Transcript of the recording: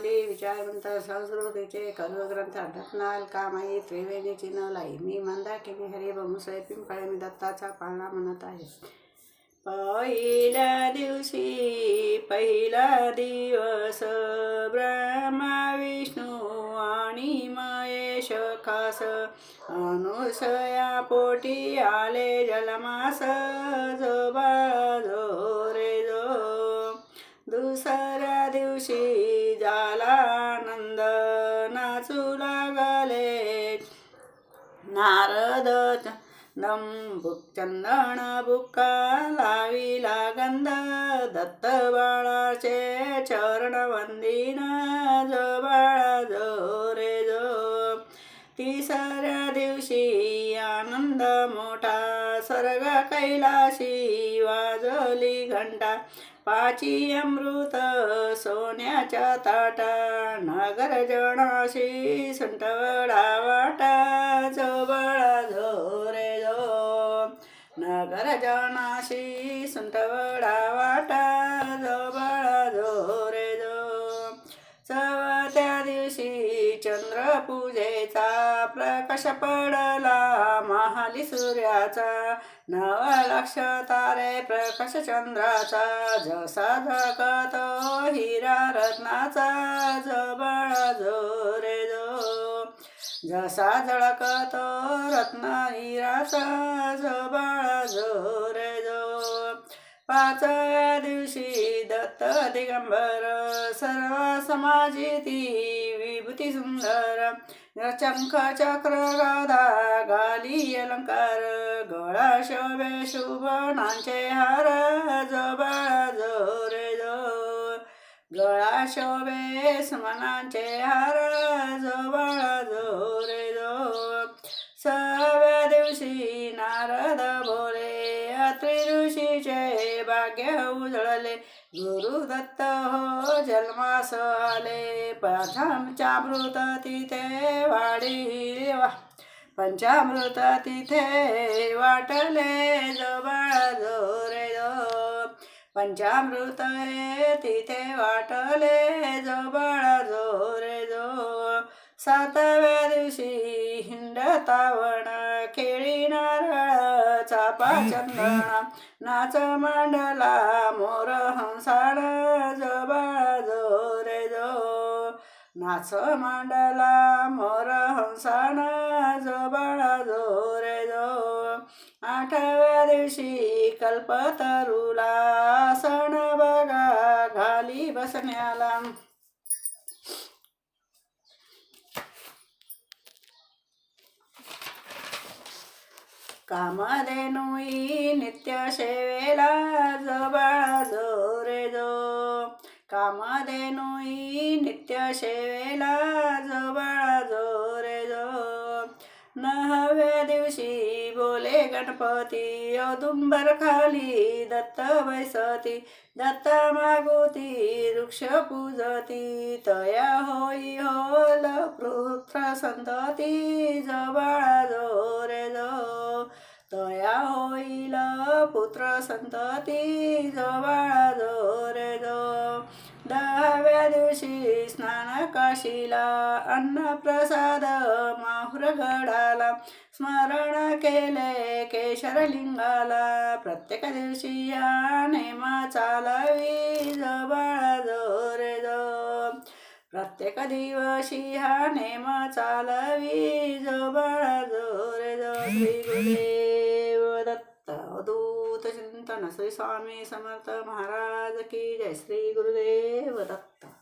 रत्नावली विचारवंत संस्कृतीचे कल्वग्रंथ अध्यात्माल कामाई त्रिवेणी चिनवलाई मी मंदाकिनी हरी मुसळे पिंपळे मी दत्ताचा पाळणा म्हणत आहे. पहिल्या दिवशी पहिला दिवस ब्रह्मा विष्णू आणि महेश खास अनुसया पोटी आले जलमास जो जो रे जो दुसऱ्या दिवशी नाचू लागले. नारद दंबुक चंदन बुक्का लाविला गंध दत्त बाळाचे चरण वंदिन जो बाळा जो रे जो. तिसऱ्या दिवशी आनंद मोठा स्वर्ग कैलाशी वाजली घंटा. पाची अमृत सोन्याच्या ताटा. नगर जणाशी सुंटवडा वाटा. जो बाळा जो. रे जो नगर जणाशी सुंटवडा वाटा. जो बाळा जो. रे जो दिवशी चंद्र पूजेचा प्रकाश पडला. महाली सूर्याचा. नव लक्ष तारे प्रकाश चंद्राचा. जसा झळकत हिरा रत्नाचा. जबळ जो रे जो. जसा झळकतो रत्न हिराचा. जबळ जो रे जो. पाचव्या दिवशी दत्त दिगंबर. सर्व समाजी ती विभूती सुंदर. चंख चक्र गाधा गाली अलंकार गळा शोभे शुभनांचे हार जोबा जो रे जो गळा शोभे सुमनांचे हार ऋषीचे भाग्य उजळले गुरुदत्त हो जन्मास आले. पंचामृत तिथे वाढी वा. पंचामृत तिथे वाटले जवळ जोरे जो. पंचामृत तिथे वाटले जवळ जो रे जो. सातव्या दिवशी हिंडतावण खेळी नारळ नाच मांडला मोर हंसाड जो रे जो. नाच मांडला मोर हंसाण जो रे जो. आठव्या दिवशी कल्पतरुला सण बघा घाली बसण्याला. कामधेनुई नित्य सेवेला जबाळा जो. रे जो कामधेनुई नित्य सेवेला जबाळा जो रे जो. नवव्या दिवशी बोले गणपती औदुंबर खाली दत्त बैसती दत्त मागोती वृक्ष पूजती तया होई होल पुत्र संतती जबाळा जो रे जो. तया होईल पुत्र संतती जवळ जो रे जो. दहाव्या दिवशी स्नान काशीला अन्न प्रसाद माहुर स्मरण केले केशरलिंगाला. प्रत्येक दिवशी या नेमा चालावी जवळ जो रे जो. प्रत्येक दिवशी हा नेम चालवी जवळ जो रे जो. श्री संत चिंतन स्वामी समर्थ महाराज की जय श्री गुरुदेव दत्त।